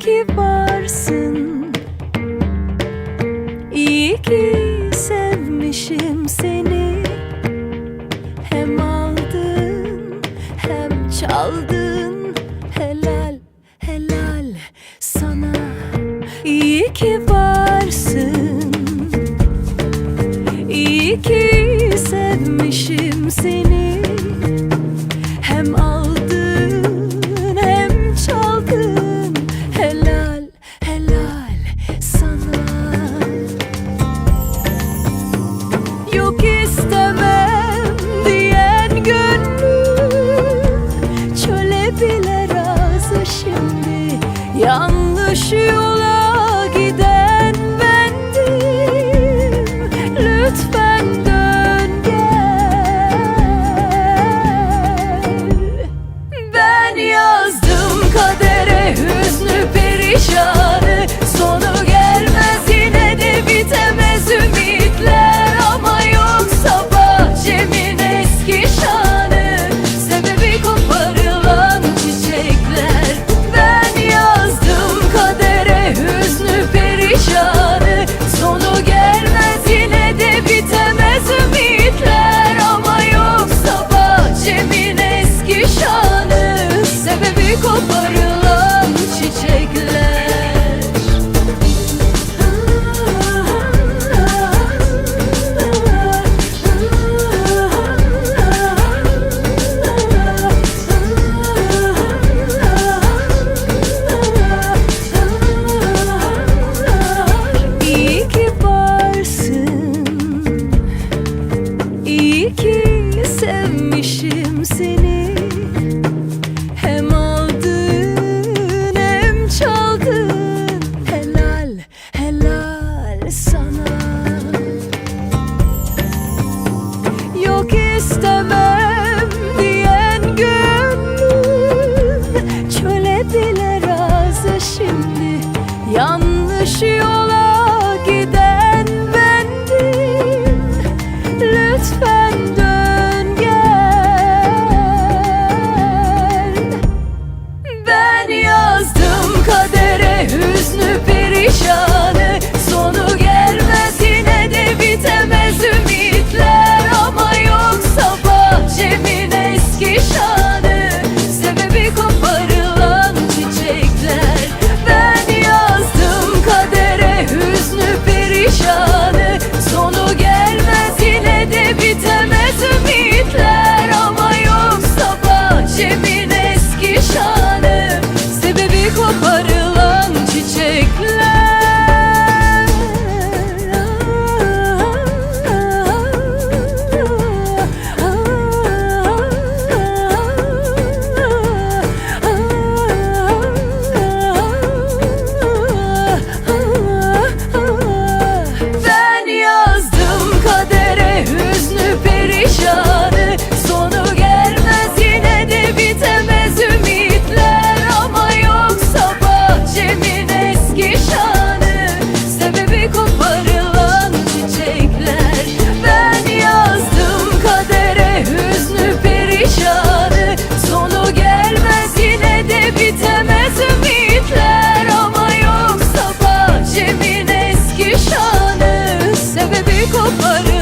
ki varsın. İyi ki sevmişim seni. Hem aldın hem çaldın. Helal helal sana. İyi ki varsın. İyi ki sevmişim seni taşıyorlar. istemem diyen gönlüm Çöle dile razı şimdi yanlış yol yaparım